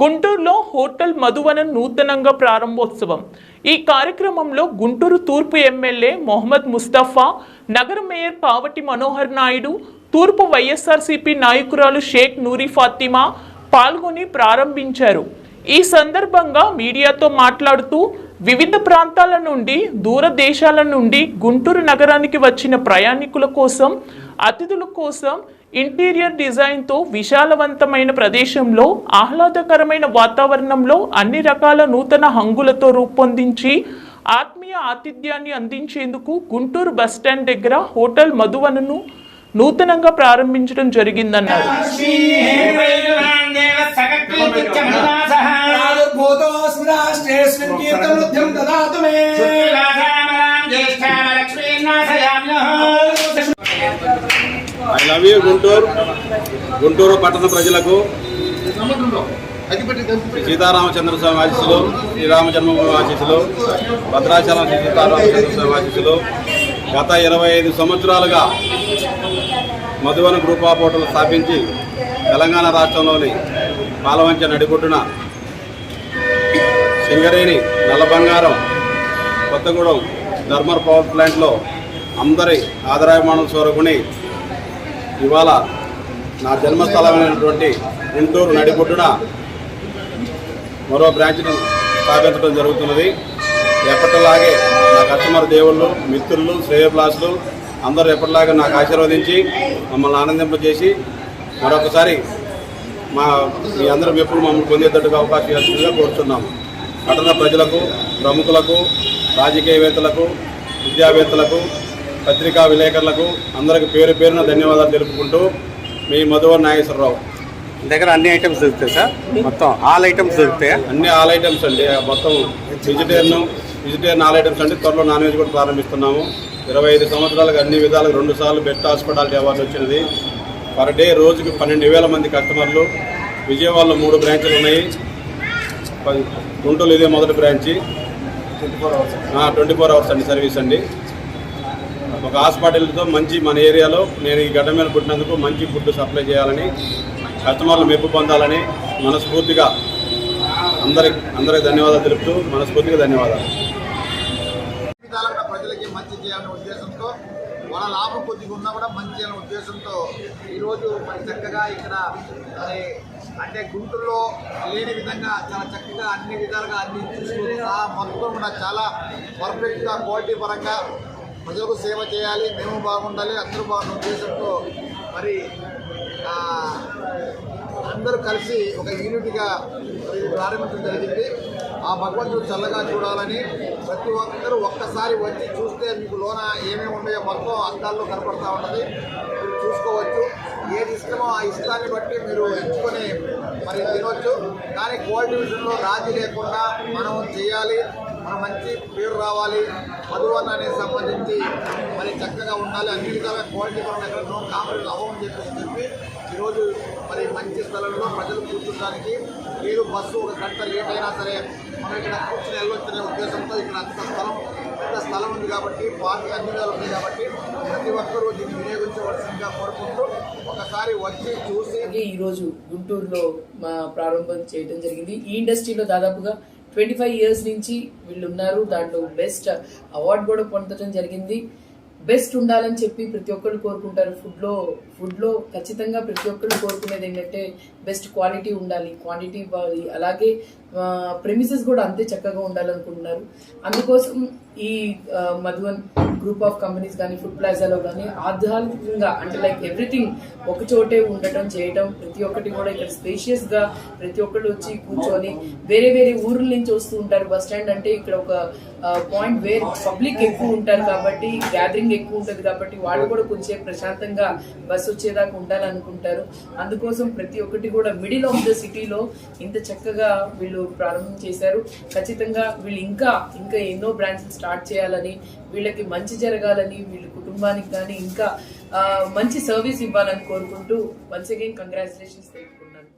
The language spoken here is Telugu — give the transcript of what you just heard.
గుంటూరులో హోటల్ మధువనం నూతనంగా ప్రారంభోత్సవం. ఈ కార్యక్రమంలో గుంటూరు తూర్పు ఎమ్మెల్యే మొహమ్మద్ ముస్తఫా నగర మేయర్ పావటి మనోహర్ నాయుడు తూర్పు వైఎస్ఆర్సీపీ నాయకురాలు షేక్ నూరి ఫాతిమా పాల్గొని ప్రారంభించారు. ఈ సందర్భంగా మీడియాతో మాట్లాడుతూ వివిధ ప్రాంతాల నుండి దూరదేశాల నుండి గుంటూరు నగరానికి వచ్చిన ప్రయాణికుల కోసం అతిథుల కోసం ఇంటీరియర్ డిజైన్తో విశాలవంతమైన ప్రదేశంలో ఆహ్లాదకరమైన వాతావరణంలో అన్ని రకాల నూతన హంగులతో రూపొందించి ఆత్మీయ ఆతిథ్యాన్ని అందించేందుకు గుంటూరు బస్టాండ్ దగ్గర హోటల్ మధువనను నూతనంగా ప్రారంభించడం జరిగిందన్నారు. I love you Guntur. Guntur పట్టణ ప్రజలకు. సీతారామచంద్ర స్వామి ఆశీస్సులు శ్రీరామ జన్మభూమి ఆశీస్సులు భద్రాచలం శ్రీ సీతారామచంద్ర స్వామి ఆశీస్సులు. గత ఇరవై ఐదు సంవత్సరాలుగా మధువన గ్రూప్ ఆఫ్ హోటల్ స్థాపించి తెలంగాణ రాష్ట్రంలోని పాలవంచ నడిగుట్టున సింగరేణి నల్లబంగారం కొత్తగూడెం ధర్మర్ పవర్ ప్లాంట్లో అందరి ఆదరాయమానం సోరకుని ఇవాళ నా జన్మస్థలమైనటువంటి గుంటూరు నడిబొడ్డున మరో బ్రాంచ్ను స్థాపించడం జరుగుతున్నది. ఎప్పటిలాగే నా కస్టమర్ దేవుళ్ళు మిత్రులు శ్రేయభిలాసులు అందరూ ఎప్పటిలాగే నాకు ఆశీర్వదించి మమ్మల్ని ఆనందింపజేసి మరొకసారి మా మీ అందరం ఎప్పుడు మమ్మల్ని పొందేటట్టుగా అవకాశం ఇవ్వాల్సిందిగా కోరుతున్నాము పట్టణ ప్రజలకు ప్రముఖులకు రాజకీయవేత్తలకు విద్యావేత్తలకు పత్రికా విలేకరులకు అందరికి పేరు పేరున ధన్యవాదాలు తెలుపుకుంటూ మీ మధువర్ నాగేశ్వరరావు. దగ్గర అన్ని ఐటమ్స్ దొరుకుతాయి సార్? మొత్తం ఆల్ ఐటమ్స్ దొరుకుతాయా? అన్ని ఆల్ ఐటమ్స్ అండి. మొత్తం వెజిటేరియన్ వెజిటేరియన్ ఆల్ ఐటమ్స్ అంటే త్వరలో నాన్ వెజ్ కూడా ప్రారంభిస్తున్నాము. ఇరవై ఐదు సంవత్సరాలకు అన్ని విధాలుగా రెండు సార్లు బెస్ట్ హాస్పిటాలిటీ అవార్డు వచ్చినది. పర్ డే రోజుకి పన్నెండు వేల మంది కస్టమర్లు. విజయవాడలో మూడు బ్రాంచ్లు ఉన్నాయి. ప- గుంటూరు ఇదే మొదటి బ్రాంచి ట్వంటీ ఫోర్ అవర్స్ అండి సర్వీస్ అండి. ఒక హాస్పిటల్తో మంచి మన ఏరియాలో నేను ఈ గడ్డ మీద పుట్టినందుకు మంచి ఫుడ్ సప్లై చేయాలని కస్టమర్లు మెప్పు పొందాలని మనస్ఫూర్తిగా అందరికి అందరికి ధన్యవాదాలు తెలుపుతూ మనస్ఫూర్తిగా ధన్యవాదాలు. విధాలుగా ప్రజలకి మంచి చేయాలనే ఉద్దేశంతో వాళ్ళ లాభం కొద్దిగా ఉన్నా కూడా మంచి అనే ఉద్దేశంతో ఈరోజు మరి చక్కగా ఇక్కడ మరి అంటే గుంటూరులో లేని విధంగా చాలా చక్కగా అన్ని విధాలుగా అన్ని చూసుకుంటా మొత్తం కూడా చాలా పర్ఫెక్ట్గా క్వాలిటీ పరంగా ప్రజలకు సేవ చేయాలి మేము బాగుండాలి అందరూ బాగున్న ఉద్దేశంతో మరి అందరూ కలిసి ఒక యూనిట్గా ప్రారంభించడం జరిగింది. ఆ భగవంతుడు చల్లగా చూడాలని ప్రతి ఒక్కరూ ఒక్కసారి వచ్చి చూస్తే మీకు లోన ఏమేమి ఉన్నాయో మొత్తం అద్దాల్లో కనపడతా ఉంటుంది. మీరు చూసుకోవచ్చు. ఏది ఇష్టమో ఆ ఇష్టాన్ని బట్టి మీరు ఎంచుకొని మరి తినవచ్చు కానీ కోల్డ్ డివిజన్లో రాజీ లేకుండా మనం చేయాలి. మన మంచి పేరు రావాలి. మధువన్ సంబంధించి మరి చక్కగా ఉండాలి. అన్ని విధాల క్వాలిటీ పరంగా ఎక్కడ నో కాంప్రమైజ్ అవ్వమని చెప్పేసి చెప్పి ఈరోజు మరి మంచి స్థలంలో ప్రజలు కూర్చోడానికి లేదు. బస్సు ఒక గంట లేట్ అయినా సరే మనం ఇక్కడ కూర్చొని వెళ్ళొచ్చనే ఉద్దేశంతో ఇక్కడ అంత స్థలం పెద్ద స్థలం ఉంది కాబట్టి పార్టీ అన్ని విధాలు ఉంది కాబట్టి ప్రతి ఒక్కరూ దీన్ని వినియోగించవలసిందిగా కోరుకుంటూ ఒకసారి వచ్చి చూసి ఈరోజు గుంటూరులో మా ప్రారంభం చేయడం జరిగింది. ఈ ఇండస్ట్రీలో దాదాపుగా ట్వంటీ ఫైవ్ ఇయర్స్ నుంచి వీళ్ళు ఉన్నారు దాంట్లో బెస్ట్ అవార్డు కూడా పొందడం జరిగింది. బెస్ట్ ఉండాలని చెప్పి ప్రతి ఒక్కరు కోరుకుంటారు. ఫుడ్లో ఫుడ్లో ఖచ్చితంగా ప్రతి ఒక్కరు కోరుకునేది ఏంటంటే బెస్ట్ క్వాలిటీ ఉండాలి. క్వాంటిటీ ఇవ్వాలి. అలాగే ప్రెమిసెస్ కూడా అంతే చక్కగా ఉండాలనుకుంటున్నారు. అందుకోసం ఈ మధువన్ గ్రూప్ ఆఫ్ కంపెనీస్ కానీ ఫుడ్ ప్లాజాలో కానీ ఆధ్యాత్మికంగా అంటే లైక్ ఎవ్రీథింగ్ ఒక చోటే ఉండటం చేయటం ప్రతి ఒక్కటి కూడా ఇక్కడ స్పేషియస్గా ప్రతి ఒక్కరు వచ్చి కూర్చొని వేరే వేరే ఊర్ల నుంచి వస్తూ ఉంటారు. బస్ స్టాండ్ అంటే ఇక్కడ ఒక పాయింట్ వేర్ పబ్లిక్ ఎక్కువ ఉంటారు కాబట్టి గ్యాదరింగ్ ఎక్కువ ఉంటుంది కాబట్టి వాళ్ళు కూడా కొంచెం ప్రశాంతంగా బస్సు వచ్చేదాకా ఉండాలనుకుంటారు. అందుకోసం ప్రతి ఒక్కటి కూడా మిడిల్ ఆఫ్ ద సిటీలో ఇంత చక్కగా వీళ్ళు ప్రారంభం చేశారు. ఖచ్చితంగా వీళ్ళు ఇంకా ఇంకా ఎన్నో బ్రాంచ్లు స్టార్ట్ చేయాలని వీళ్ళకి మంచి జరగాలని వీళ్ళ కుటుంబానికి కానీ ఇంకా మంచి సర్వీస్ ఇవ్వాలని కోరుకుంటూ వన్స్ అగైన్ కంగ్రాచులేషన్స్ తెలుపుకున్నాను